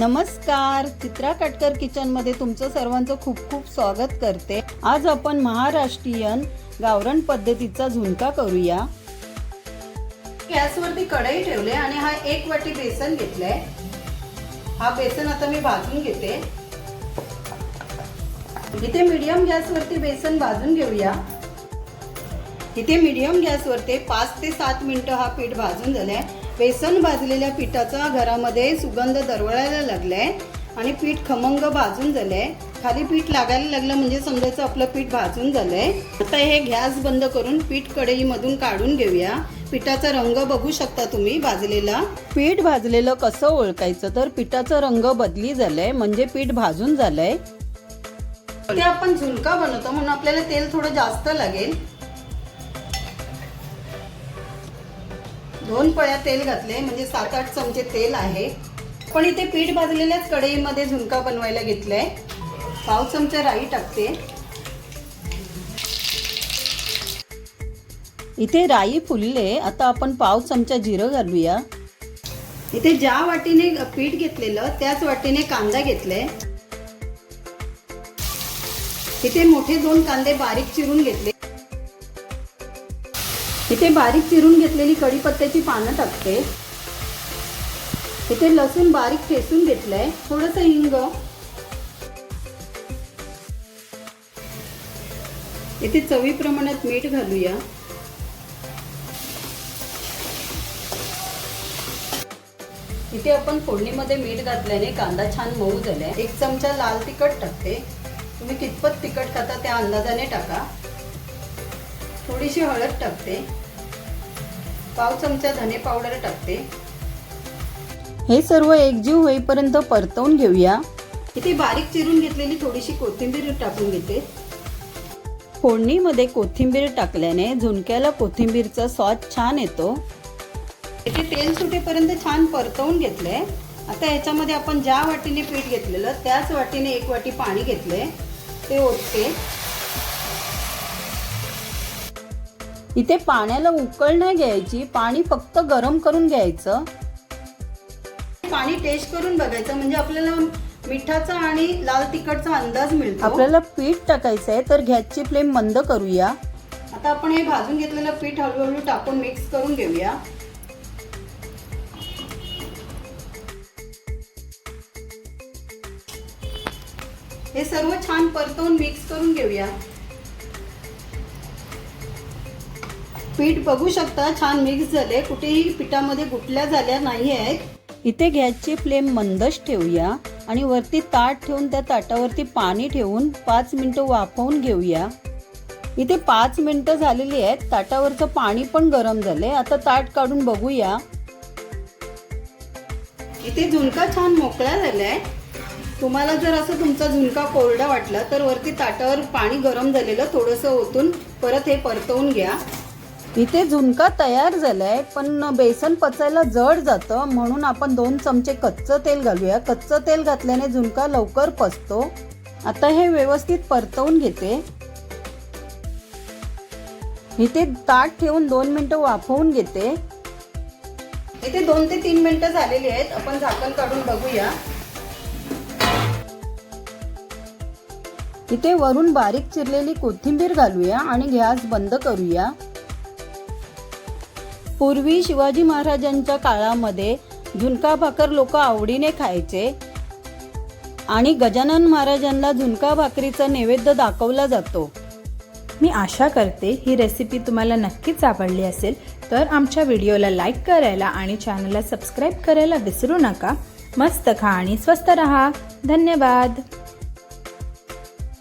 नमस्कार चित्रा काटकर किचनमध्ये तुमचं सर्वांचं खूप खूप स्वागत करते. आज आपण महाराष्ट्रीयन गावरण पद्धतीचा झुणका करूया. गॅसवरती कढई ठेवले आणि हा एक वाटी बेसन घेतलंय. हा बेसन आता मी भाजून घेते. इथे मीडियम गॅसवरती बेसन भाजून घेऊया. इथे मीडियम गॅसवरती पाच ते सात मिनिटं हा पीठ भाजून झालाय. बेसन भाजलेल्या पिठाचा घरामध्ये सुगंध दरवळायला लागलाय आणि पीठ खमंग भाजून झालंय. खाली पीठ लागायला लागलं म्हणजे समजायचं आपलं पीठ भाजून झालंय. आता हे गॅस बंद करून पीठ कढईमधून काढून घेऊया. पिठाचा रंग बघू शकता तुम्ही भाजलेला. पीठ भाजलेलं कसं ओळखायचं? तर पिठाचा रंग बदली झालाय म्हणजे पीठ भाजून झालंय. ते आपण झुणका बनवतो म्हणून आपल्याला तेल थोडं जास्त लागेल. दोन पळ्या तेल घातले म्हणजे सात आठ चमचे तेल आहे. पण इथे पीठ भाजलेल्याच कढईमध्ये झुणका बनवायला घेतलाय. पाव चमचा राई टाकते. इथे राई फुलले आता आपण पाव चमचा जिरं घालूया. इथे ज्या वाटीने पीठ घेतलेलं त्याच वाटीने कांदा घेतलाय. इथे मोठे दोन कांदे बारीक चिरून घेतले. इथे बारीक चिरून घेतलेली कढीपत्त्याची पानं टाकते. इथे लसूण बारीक ठेचून घेतलंय. थोडस हिंग. इथे चवी प्रमाणात मीठ घालूया. इथे आपण फोडणीमध्ये मीठ घातल्याने कांदा छान मऊ झालाय. एक चमचा लाल तिखट टाकते. तुम्ही कितपत तिखट खाता त्या अंदाजाने टाका. थोडीशी हळद टाकते. पाव चमचा धने पावडर टाकते. हे सर्व एकजीव होईपर्यंत परतवून घेऊया. इथे बारीक चिरून घेतलेली थोडीशी कोथिंबीर टाकून घेते. फोडणीमध्ये कोथिंबीर टाकल्याने झुणक्याला कोथिंबीरचा स्वाद छान येतो. इथे तेल सुटेपर्यंत छान परतवून घेतलंय आता याच्यामध्ये आपण ज्या वाटीने पीठ घेतलेलं त्याच वाटीने एक वाटी पाणी घेतलंय ते ओतते. इथे पाण्याला उकळ नाही घ्यायची पाणी फक्त गरम करून घ्यायचं. पाणी टेस्ट करून बघायचं म्हणजे आपल्याला मिठाचा आणि लाल तिखटचा अंदाज मिळतो. आपल्याला पीठ टाकायचं आहे तर गॅसची फ्लेम बंद करूया. आता आपण हे भाजून घेतलेलं पीठ हळूहळू टाकून मिक्स करून घेऊया. हे सर्व छान परतवून मिक्स करून घेऊया. पीठ बघू शकता छान मिक्स झाले कुठेही पिठामध्ये गुटल्या झाल्या नाही आहेत इथे गॅसची फ्लेम मंदच ठेवूया आणि वरती ताट ठेवून त्या ताटावरती पाणी ठेवून पाच मिनटं वाफवून घेऊया. इथे पाच मिनटं झालेली आहेत. ताटावरचं पाणी पण गरम झाले आता ताट काढून बघूया. इथे झुणका छान मोकळा झाला आहे तुम्हाला जर असं तुमचा झुणका कोरडा वाटला तर वरती ताटावर पाणी गरम झालेलं थोडंसं ओतून परत हे परतवून घ्या. इथे झुणका तयार झालाय पण बेसन पचायला जड जातं म्हणून आपण दोन चमचे कच्चं तेल घालूया. कच्चं तेल घातल्याने झुणका लवकर पचतो. आता हे व्यवस्थित परतवून घेते. इथे ताट ठेवून दोन मिनटं वाफवून घेते. इथे दोन ते तीन मिनटं झालेली आहेत. आपण झाकण काढून बघूया. इथे वरून बारीक चिरलेली कोथिंबीर घालूया आणि गॅस बंद करूया. पूर्वी शिवाजी महाराजांच्या काळामध्ये झुणका भाकर लोक आवडीने खायचे आणि गजानन महाराजांना झुणका भाकरीचा नैवेद्य दाखवला जातो. मी आशा करते ही रेसिपी तुम्हाला नक्कीच आवडली असेल तर आमच्या व्हिडिओला लाईक करायला आणि चॅनलला सबस्क्राईब करायला विसरू नका. मस्त खा आणि स्वस्त रहा. धन्यवाद.